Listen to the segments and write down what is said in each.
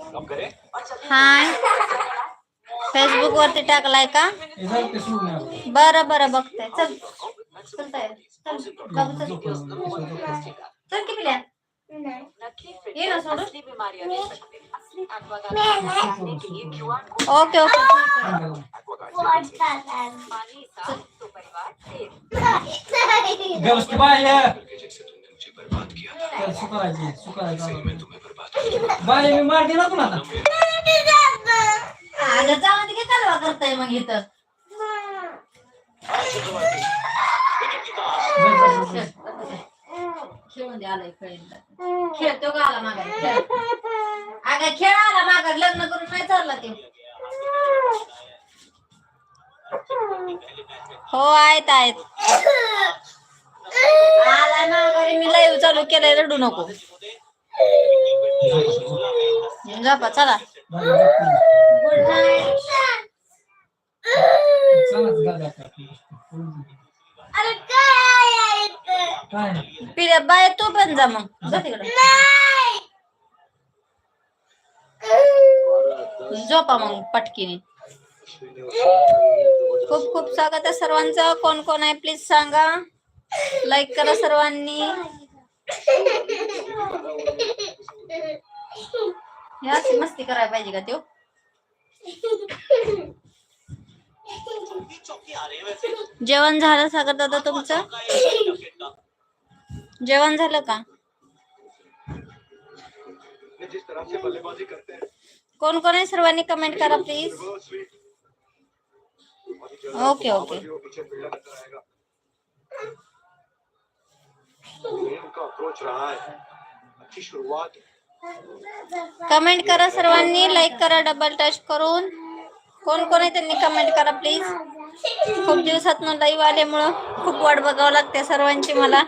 हाय Facebook वरती टाकलाय का हे। झालं ते सोडून आलं. बरं बरं बघते चल। चलताय चल। बाबू चल। झोपलं, झोपलं, झोपलं. चल की पिल्या ये ना सोडून ओके ओके। गप्प की बाय ये. चल, सुकारायची, सुकारायची. बाय मी मार दिला तुला आता. अगं जाऊ दे की कालवा करताय मग इथं. खेळून दे आलाय खेळतो का आला मागा अगं खेळ आला मागा लग्न करून नाही चालला ते. हो आहेत आहेत. आलाय माघारी मी लाईव्ह चालू केलंय रडू नको. झोपा चला. गुड नाईट पिल्या बाय तू पण जा मग. जा तिकडे. झोपा मग पटकीने. खूप खूप स्वागत आहे सर्वांचं. कोण कोण आहे प्लीज सांगा. लाईक करा सर्वांनी. हे अशी मस्ती करायला पाहिजे का त्यो? जेवण झालं सागर दादा तुमचं? जेवण झालं का? कोण कोण आहे सर्वांनी कमेंट करा प्लीज ओके ओके है कमेंट करा सर्वांनी लाईक करा डबल टच करून. कोण कोण आहे त्यांनी कमेंट करा प्लीज़ खूप दिवसात लाईव्ह आल्यामुळं खूप वाट बघावं लागते सर्वांची मला.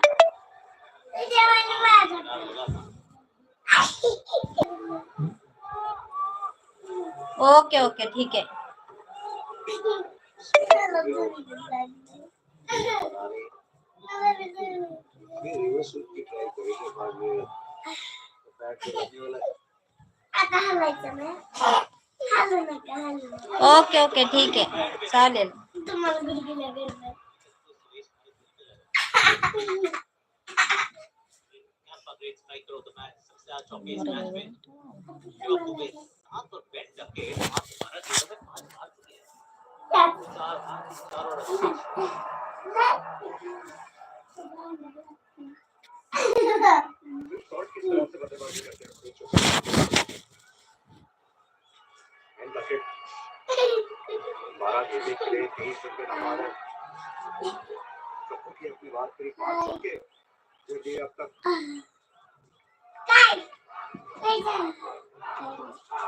ओके ओके, ठीक आहे. की ट्राय करेंगे बाद में ओके ओके ठीक आहे. चालेल. तुम्हाला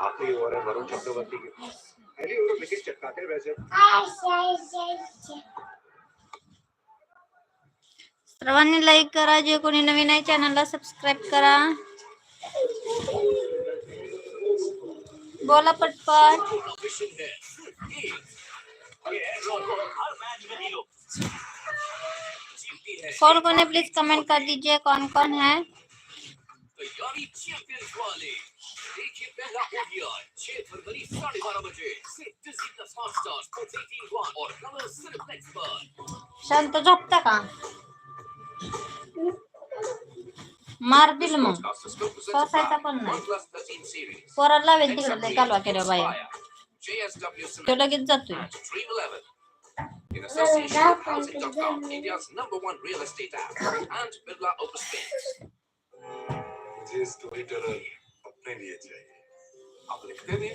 आखिरी ओवर है वरुण चक्रवर्ती की पहली ओवर विकेट चटकाते वैसे सर्वांनी लाईक करा, जे कोणी नवीन आहे चॅनलला सबस्क्राईब करा. बोला पटपट. कौन कौन है प्लीज़ कमेंट कर दीजिए कौन कौन है? देखिए पहला ओडिया छह फरवरी साढ़े बारह बजे सिर्फ़ Disney plus Hotstar sports 18 one और कलर सिनेप्लेक्स पर शांत झोपता का? मार दिल मग. सोसायचा पण नाही. प्लस 13 series पोराला लावेल तिकडे कालवा केल्या बाया. JSW तो लगेच जातोय. Dream 11 in association with Housing.com, India's number one real estate app, and Birla Overspins. मुझे स्टोरी टेलर अपने लिए चाहिए आप लिखते नहीं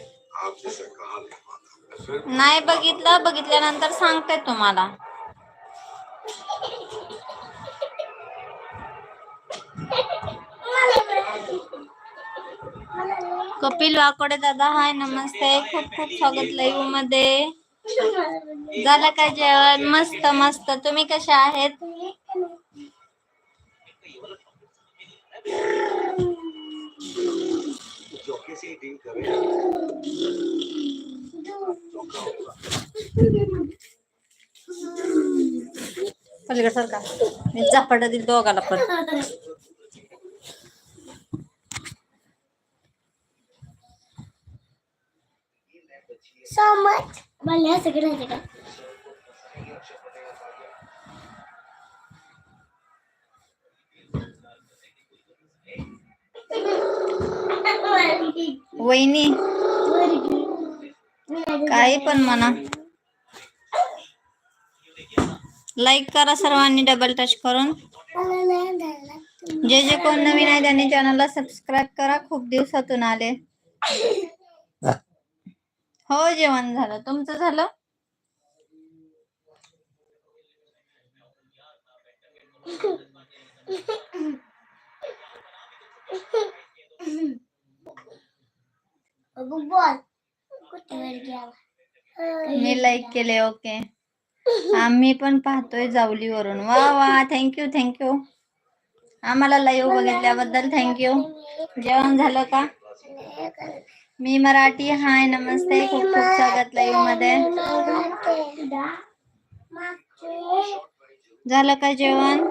आप जैसा कहा लिख पाता फिर नाही बघितलं बघितल्यानंतर सांगते तुम्हाला. कपिल वाकोडे दादा हाय नमस्ते. खूप खूप स्वागत लाईव्हमध्ये झालं काय जेवण? मस्त मस्त. तुम्ही कशा आहेत? पलीकडे सर का? मी झपाटा दिल दोघाला पण. So much. मला सगळं सगळं वहिनी काही पण म्हणा. लाईक करा सर्वांनी डबल टच करून. जे जे कोण नवीन आहे त्यांनी चॅनलला सबस्क्राईब करा. खूप दिवसातून आले. हो जेवण झालं. तुमचं झालं? मी लाईक केले ओके आम्ही पण पाहतोय जावलीवरून. वा वा थँक्यू थँक्यू आम्हाला लाईव्ह बघितल्याबद्दल थँक्यू जेवण झालं का? मी मराठी हाय नमस्ते खूप खूप स्वागत लाईव्हमध्ये. झालं का जेवण?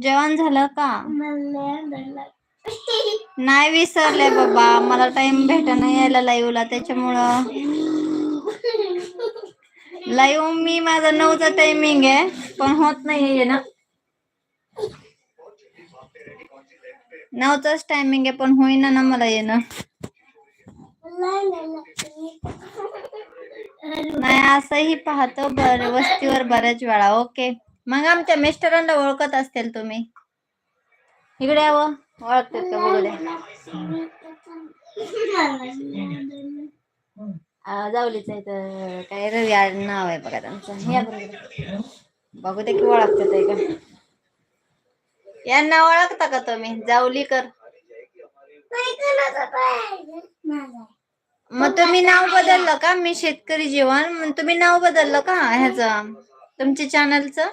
जेवण झालं का? नाही विसरले बाबा मला टाइम भेट नाही यायला लाईव्हला त्याच्यामुळं. लाईव्ह मी माझा नऊचा टायमिंग आहे पण होत नाही ना. नऊचाच टायमिंग आहे पण होईना ना मला येणं. नाही असंही पाहतो बर वस्तीवर बऱ्याच वेळा ओके. मग आमच्या मिस्टरांना ओळखत असतील तुम्ही. इकडे यावं. ओळखतात का? बघू द्या जाऊलीच आहे तर काय रवी आ- नाव आहे बघा त्यांचं. बघू दे की ओळखतात आहे का. यांना ओळखता का तुम्ही? जावलीकर मग तुम्ही नाव बदललं का? मी शेतकरी जीवन. मग तुम्ही नाव बदललं का ह्याचं? तुमच्या चॅनलचं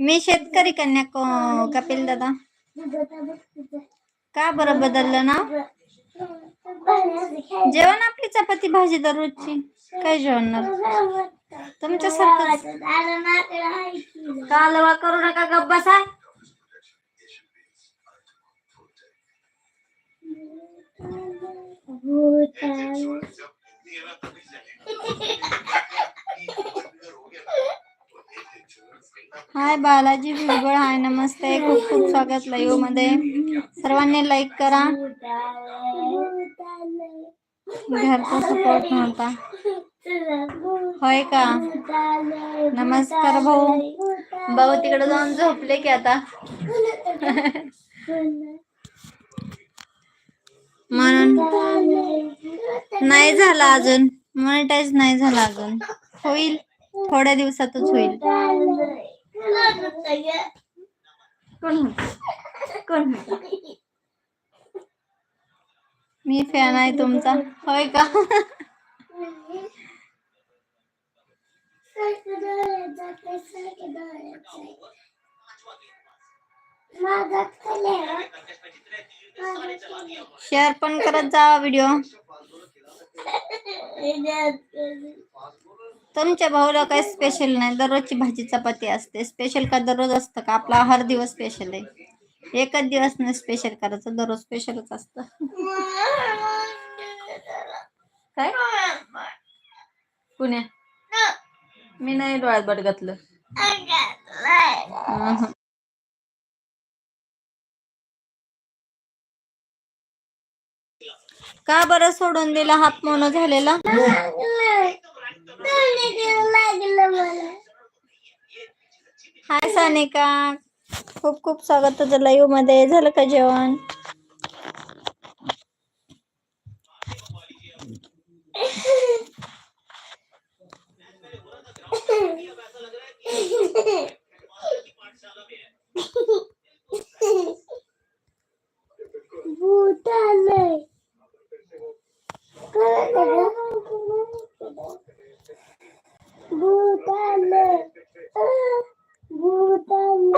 मी शेतकरी कन्या को- कपिल दादा. का बरं बदललं ना जेवण आपली चपाती भाजी दररोजची. काय जेवणार तुमच्यासारखं कालवा करू नका गप्प बसा. हाय बालाजी भुजबळ हाय नमस्ते. खूप खूप स्वागत लाईव्हमध्ये सर्वांनी लाईक करा. घरचा सपोर्ट नव्हता. होय का? नमस्कार भाऊ. भाऊ तिकडे जाऊन झोपले की आता. म्हणून नाही झाला अजून. मॉनिटाईज नाही झाला अजून. होईल. थोड्या दिवसातच होईल. कोण मी फॅन आहे तुमचा. होय का? शेअर पण करत जावा व्हिडिओ तुमच्या भाऊला काही स्पेशल नाही. दररोजची भाजी चपाती असते. स्पेशल का दररोज असतं का? आपला हर दिवस स्पेशल आहे. एकच दिवस नाही स्पेशल करायचं. दररोज स्पेशलच असतं. काय? पुण्या. मी नाही डोळ्यात बट घातलं. का बरं सोडून दिला हात मोनो झालेला? हाय सानिका. खूप खूप स्वागत तुझं लाईव्हमध्ये. झालं का जेवण?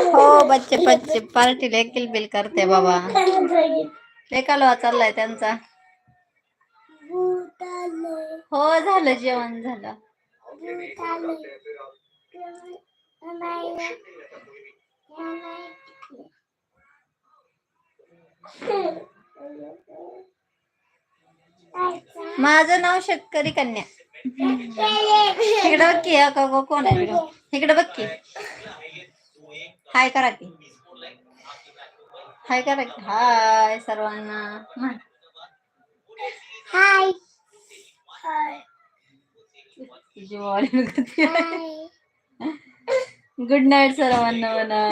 हो बच्चे बच्चे पार्टी लेखील बिल करते बाबा. ते चाललाय त्यांचा. हो झालं जेवण झालं. माझं नाव शेतकरी कन्या. इकडे बघ की कोण आहे इकडे? बघ की. हाय करा की. हाय करा की. हाय सर्वांना. हाय. गुड नाईट सर्वांना म्हणा.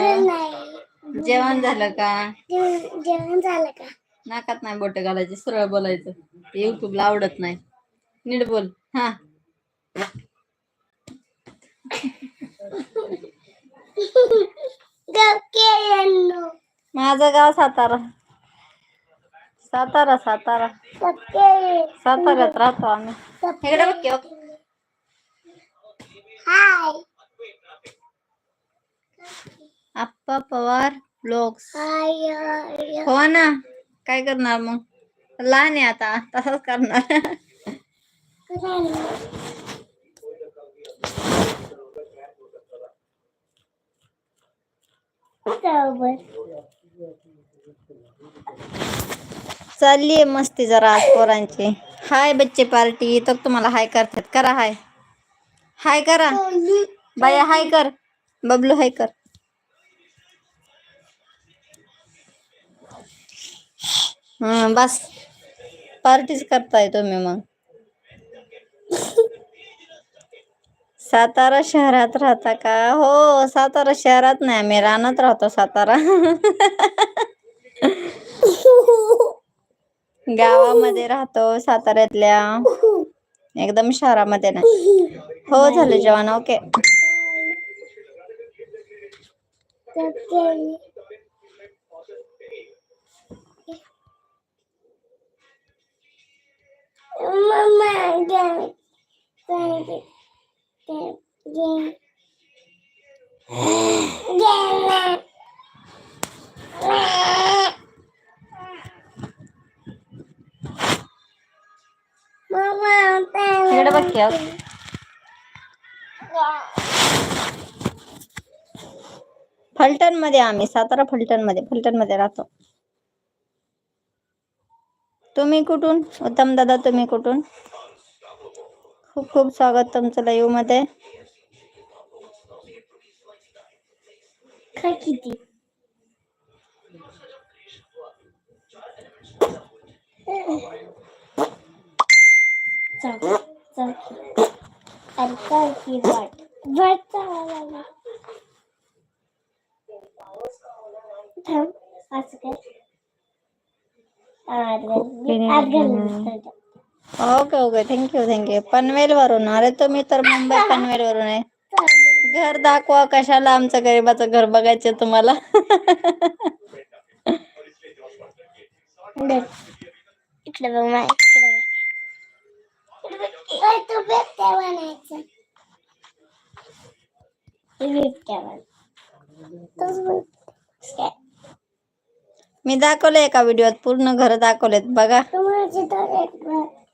जेवण झालं का? जेवण झालं का? नाकात नाही बोट घालायची सरळ बोलायचं. युट्यूबला आवडत नाही. नीट बोल. हा. माझं गाव सातारा. सातारा सातारा. साताऱ्यात राहतो आम्ही. इकडे बघ की, बघ. हाय. आप्पा पवार ब्लॉग्स हाय हो ना. काय करणार मग? लहान आहे आता तसंच करणार. चालली आहे मस्ती जरा आज पोरांची. हाय बच्चे पार्टी तर तुम्हाला हाय करतात. करा हाय. हाय करा. बाया हाय कर. बबलू हाय कर. हम्म बस. पार्टीच करताय तुम्ही मग. सातारा शहरात राहता का? हो सातारा शहरात नाही आम्ही रानात राहतो सातारा. गावामध्ये राहतो साताऱ्यातल्या. एकदम शहरामध्ये नाही. हो झालं जेवण ओके. गप्पे Mama, फलटणमध्ये आम्ही सातारा फलटणमध्ये फलटणमध्ये राहतो. तुम्ही कुठून? उत्तम दादा तुम्ही कुठून? खूप खूप स्वागत तुमचं लाईव्हमध्ये काय किती काय वाट वाट चालला थांब असं काय आत घाल. आत घाल. Okay okay. Thank you thank you Panvel वरून अरे तुम्ही तर मुंबई पनवेल वरून आहे घर दाखवा कशाला आमचं गरीबाचं घर बघायचं तुम्हाला. इकडे मी दाखवलंय एका व्हिडिओत पूर्ण घर दाखवलेत बघा.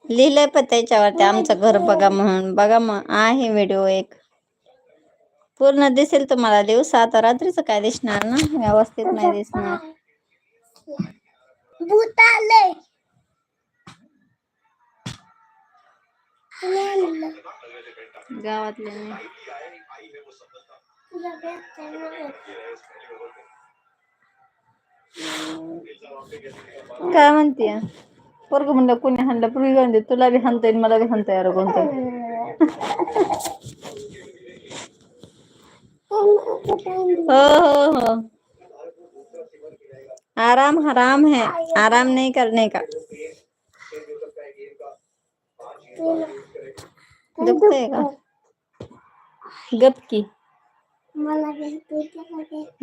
लिहिलंय पण त्याच्यावरती आमचं घर बघा म्हणून. बघा मग आहे व्हिडिओ एक. पूर्ण दिसेल तुम्हाला दिवसात रात्रीचं काय दिसणार ना? व्यवस्थित नाही दिसणार? गावातले काय म्हणते पोरग म्हणलं कोणी हाणलं पूर्वी म्हणते तुला बी हाणता येईल मला बी हाणता कोणतं हो हो हो आराम हराम है आराम नहीं करने का गप की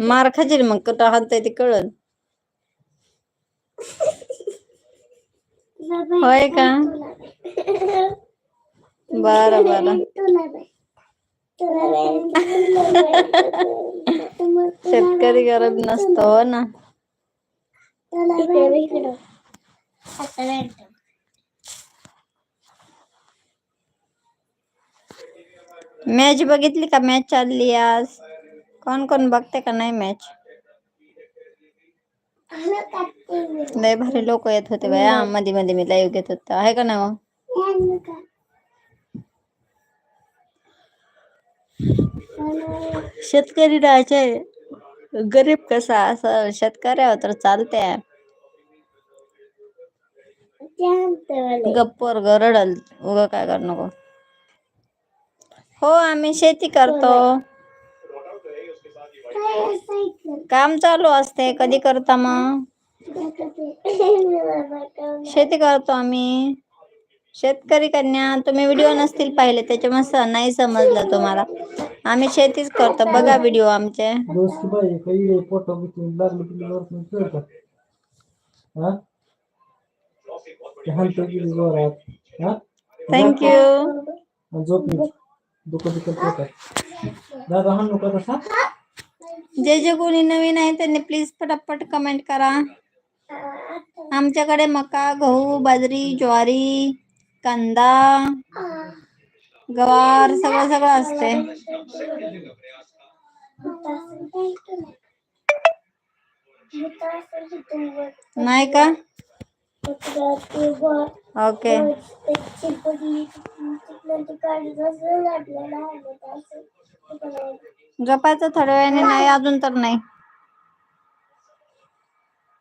मार खाशील मग कुठं हाणताय ते कळल होय का तुला बाई. बरं बरं तुला बाई. तुला बाई. तुला बाई. तुला- शेतकरी गरज नसतो हो ना तुला बाई. इकडं. आता भेटतो. मॅच बघितली का मॅच चालली आज कोण कोण बघते का नाही मॅच आलं का TV? लय भारी लोक येत होते बाया मध्ये मध्ये मी लाईव्ह घेत होते. आहे का का? आलं. शेतकरी राहायचे. गरीब कसा? असं शेतकऱ्यावर चालते त्यानंतर गप्पर गरडल. उगा काय कर नको. हो, आम्ही शेती करतो. काम चालू असते कधी करता मग? शेती करतो आम्ही. शेतकरी कन्या तुम्ही व्हिडिओ नसतील पाहिले त्याच्यामुळे नाही समजलं तुम्हाला. आम्ही शेतीच करतो बघा व्हिडिओ आमचे. थँक्यू दादा तसा जे जे कोणी नवीन त्यांनी प्लीज़ पटापट कमेंट करा. आमच्याकडे मका, गहू, बाजरी, ज्वारी, कांदा, गवार सगळं असते नाही का? ओके जपायचं थोड्या वेळाने नाही अजून तर नाही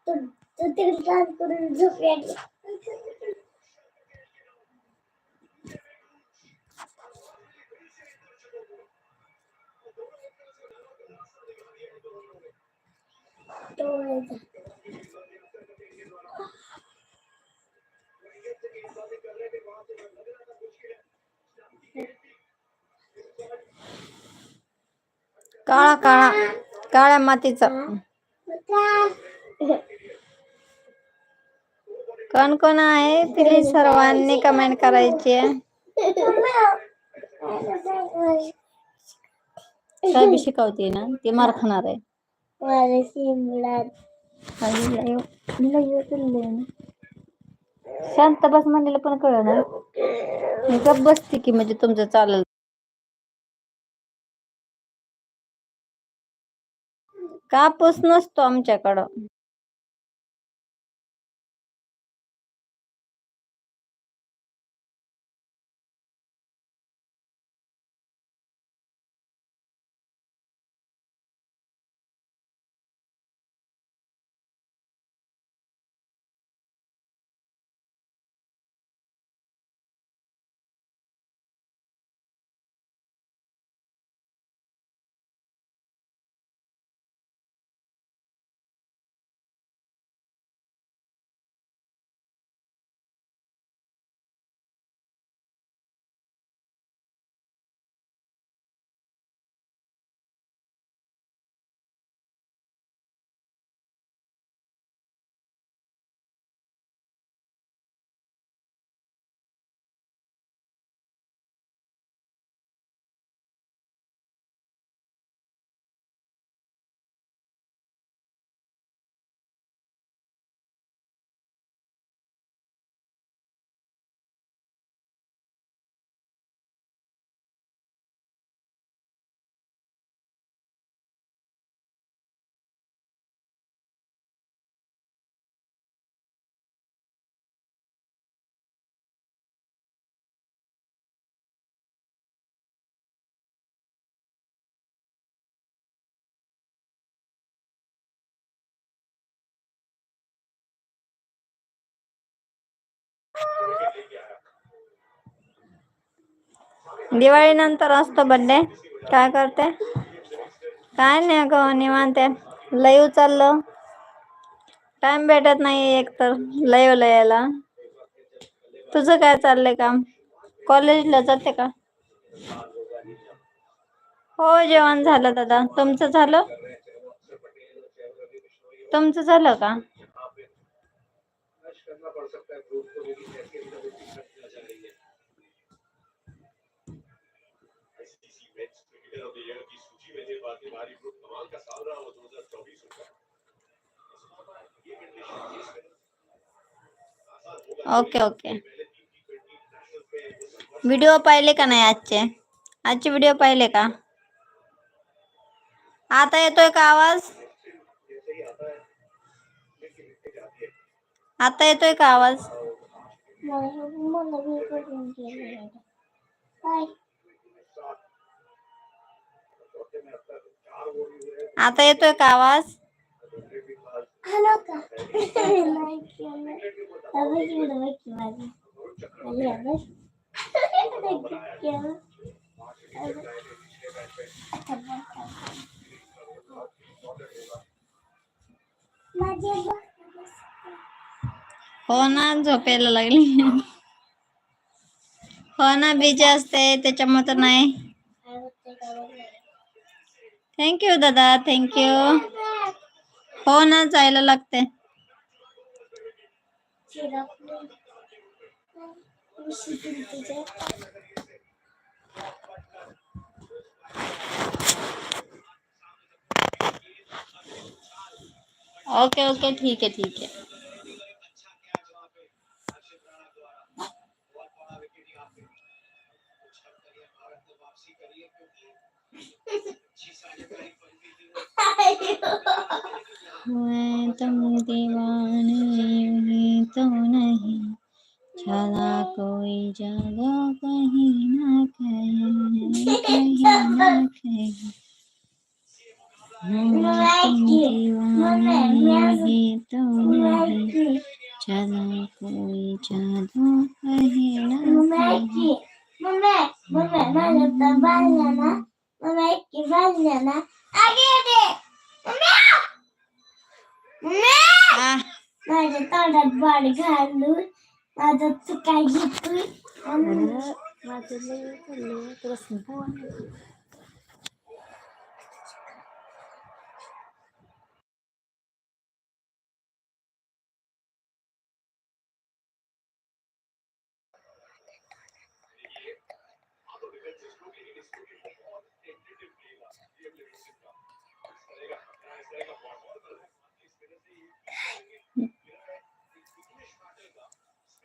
तिकडे काम करून झोप यायची डोळे काळा काळा काळ्या मातीचा. कोण कोण आहे तिने सर्वांनी कमेंट करायची? आहे शिकवते ना ती मार खाणार आहे. शांत बस म्हणलेलं पण कळ ना गप बसते की म्हणजे तुमचं चालेल. कापूस नसतो आमच्याकडं. दिवाळी नंतर असतो बड्डे काय करते? काय नाही ग निवांत आहे. उचललं. टाइम भेटत नाही एक तर लय लयाला तुझं काय चाललंय काम? कॉलेजला जाते का? हो जेवण झालं दादा. तुमचं झालं? तुमचं झालं का? करना पड़ सकता है ग्रुप को लेकिन कैसे इतना दिक्कत किया जा रही है। ICC men's cricketer of the year की सूची में थे भारी ग्रुप कमाल का साल रहा वो 2024 का ये कंडीशन ओके पहले की पाहिले नाही आजचे आजचे व्हिडिओ पाहिले का। आता येतोय का आवाज़। आता येतोय का आवाज? मला आता येतोय का आवाज? हॅलो का? हो ना झोपायला लागली हो ना बिज़ी असते त्याच्यामुळे तर नाही थँक्यू दादा थँक्यू हो ना जायला लागते ओके ओके ठीक आहे ठीक आहे मैं तुम दीवाने तो नहीं. चला कोई जगह कहीं.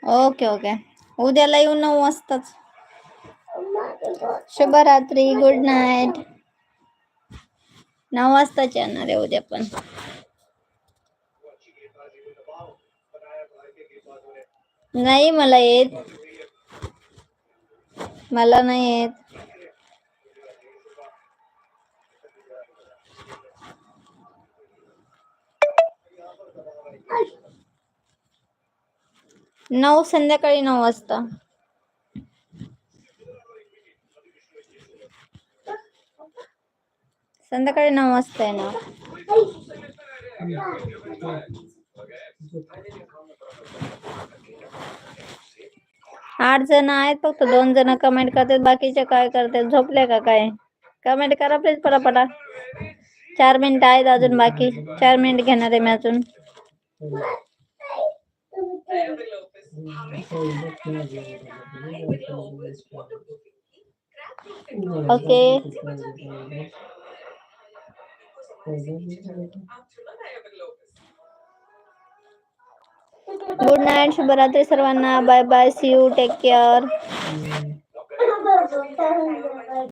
ओके ओके उद्याला येऊ नऊ वाजताच. शुभरात्री गुड नाईट नऊ वाजताच येणार आहे उद्या पण. नाही मला येत. मला नाही येत. नऊ संध्याकाळी नऊ वाजता. संध्याकाळी नऊ वाजता येणार. आठ जण आहेत फक्त दोन जण कमेंट करतात बाकीचे काय करतात झोपले का काय? कमेंट करा प्लीज पटापटा. चार मिनिट आहेत अजून बाकी. चार मिनिट घेणार आहे मी अजून. ओके गुड नाईट शुभरात्री सर्वांना bye bye see you take. बरोबर